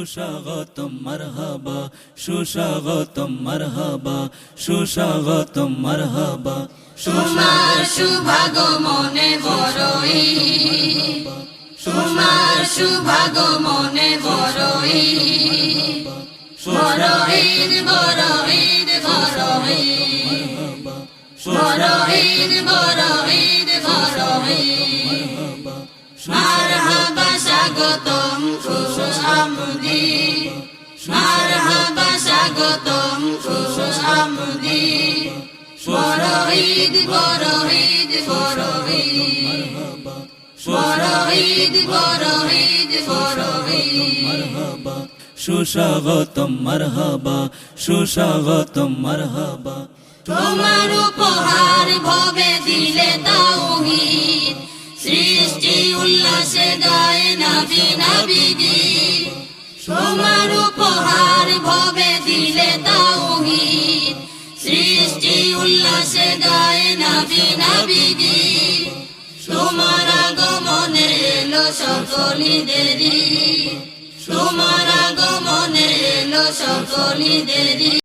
সুস্বাগতম মারহাবা সুস্বাগতম মারহাবা সুস্বাগতম মারহাবা। তোমার শুভাগমনে বড়ই তোমার শুভাগমনে বড়ই, বড়ইর বড়ইর বড়ই, বড়ইর বড়ইর বড়ই। মারহাবা স্বাগতম স্বাগতম আমদি। বড়ঈদ বড়ঈদ বড়ঈদ বড়ঈদ বড়ঈদ বড়ঈদ সুস্বাগতম মারহাবা। সুস্বাগতম মারহাবা। তোমার উপহার ভবে দিলে তাওহীদ। সৃষ্টি উল্লাসে গায় নবী নবী তোমার উপহার গীত তোমার আগমনে এলো সকলি দেরি তোমার আগমনে এলো সকলি